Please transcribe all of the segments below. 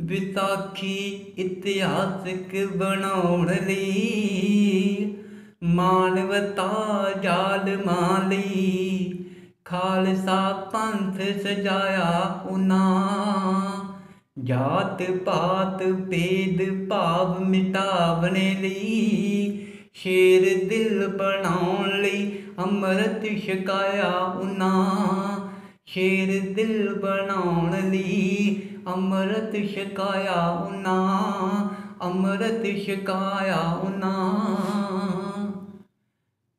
ਵਿਸਾਖੀ ਇਤਿਹਾਸਿਕ ਬਣਾਉਣ ਲਈ, ਮਾਨਵਤਾ ਜਾਲਮਾਂ ਲਈ। ਖਾਲਸਾ ਪੰਥ ਸਜਾਇਆ ਉਹਨਾਂ ਜਾਤ ਪਾਤ ਭੇਦ ਭਾਵ ਮਿਟਾਵਣੇ ਲਈ। ਸ਼ੇਰ ਦਿਲ ਬਣਾਉਣ ਲਈ ਅੰਮ੍ਰਿਤ ਛਕਾਇਆ ਉਹਨਾਂ ਸ਼ੇਰ ਦਿਲ ਬਣਾਉਣ ਲਈ ਅੰਮ੍ਰਿਤ ਛਕਾਇਆ ਉਹਨਾਂ ਅੰਮ੍ਰਿਤ ਛਕਾਇਆ ਉਹਨਾਂ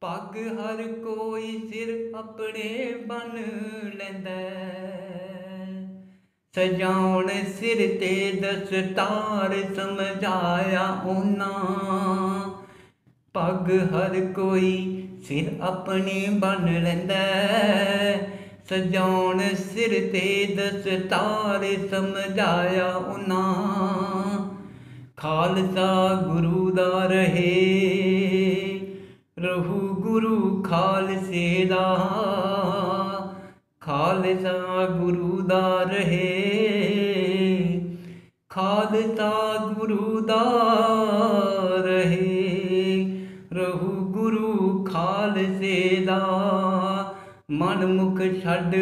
ਪੱਗ ਹਰ ਕੋਈ ਸਿਰ ਆਪਣੇ ਬਨ ਲੈਂਦਾ ਸਜਾਉਣ ਸਿਰ ਤੇ ਦਸਤਾਰ ਸਮਝਾਇਆ ਉਹਨਾਂ ਪੱਗ ਹਰ ਕੋਈ ਸਿਰ ਆਪਣੀ ਬਨ ਲੈਂਦਾ ਸਜਾਉਣ ਸਿਰ ਤੇ ਦਸਤਾਰ ਸਮਝਾਇਆ ਉਹਨਾਂ। ਖਾਲਸਾ ਗੁਰੂ ਦਾ ਰਹੇ, ਰਹੂ ਗੁਰੂ ਖਾਲਸੇ ਦਾ। ਖਾਲਸਾ ਗੁਰੂ ਦਾ ਰਹੇ, ਖਾਲਸਾ ਗੁਰੂ ਦਾ ਰਹੇ, ਰਹੂ ਗੁਰੂ ਖਾਲਸੇ ਦਾ। ਮਨਮੁਖ ਛੱਡ,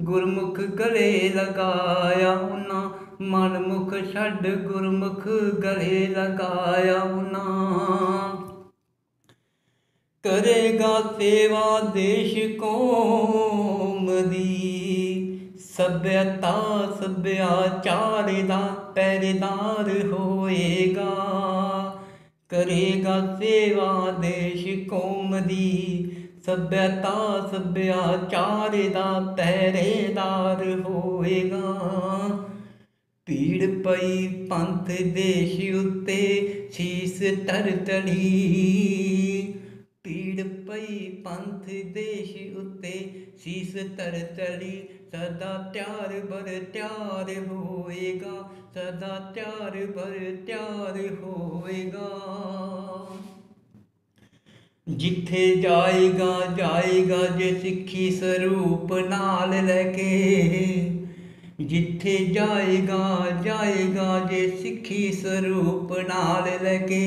ਗੁਰਮੁਖ ਗਲੇ ਲਗਾਇਆ ਉਹਨਾਂ। ਮਨਮੁਖ ਛੱਡ, ਗੁਰਮੁਖ ਗਲੇ ਲਗਾਇਆ ਉਹਨਾਂ। ਕਰੇਗਾ ਸੇਵਾ ਦੇਸ਼ ਕੋਮ ਦੀ। ਸਭਿਅਤਾ ਸਭਿਆਚਾਰ ਦਾ ਪੈਰੇਦਾਰ ਹੋਏਗਾ। ਕਰੇਗਾ ਸੇਵਾ ਦੇਸ਼ ਕੌਮ ਦੀ। ਸਭਿਅਤਾ ਸਭਿਆਚਾਰ ਦਾ ਪਹਿਰੇਦਾਰ ਹੋਏਗਾ। ਪੀੜ ਪਈ ਪੰਥ ਦੇਸ਼ ਉੱਤੇ ਸੀਸ ਤਰਤੜੀ ਪੀੜ ਪਈ ਪੰਥ ਦੇਸ਼ ਉੱਤੇ ਸੀਸ ਤਰ ਤੜੀ ਸਦਾ ਤਿਆਰ ਬਰ ਤਿਆਰ ਹੋਏਗਾ, ਸਦਾ ਤਿਆਰ ਬਰ ਤਿਆਰ ਹੋਏਗਾ। ਜਿੱਥੇ ਜਾਏਗਾ ਜਾਏਗਾ ਜੇ ਸਿੱਖੀ ਸਰੂਪ ਨਾਲ ਲੈ ਕੇ ਜਿੱਥੇ ਜਾਏਗਾ ਜਾਏਗਾ ਜੇ ਸਿੱਖੀ ਸਰੂਪ ਨਾਲ ਲੈ ਕੇ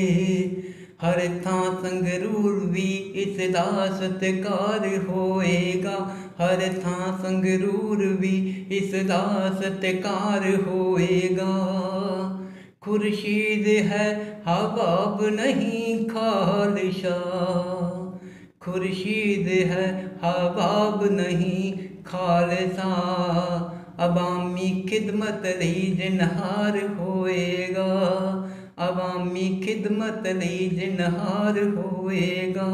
ਹਰ ਥਾਂ ਸੰਗਰੂਰ ਵੀ ਇਸ ਦਾ ਸਤਿਕਾਰ ਹੋਏਗਾ ਹਰ ਥਾਂ ਸੰਗਰੂਰ ਵੀ ਇਸ ਦਾ ਸਤਿਕਾਰ ਹੋਏਗਾ खुर्शीद है हबाब नहीं खालिशा। खुर्शीद है हबाब नहीं खालसा अवामी खिदमत ली जिनहार होएगा। अवामी खिदमत ली जिनहार होएगा।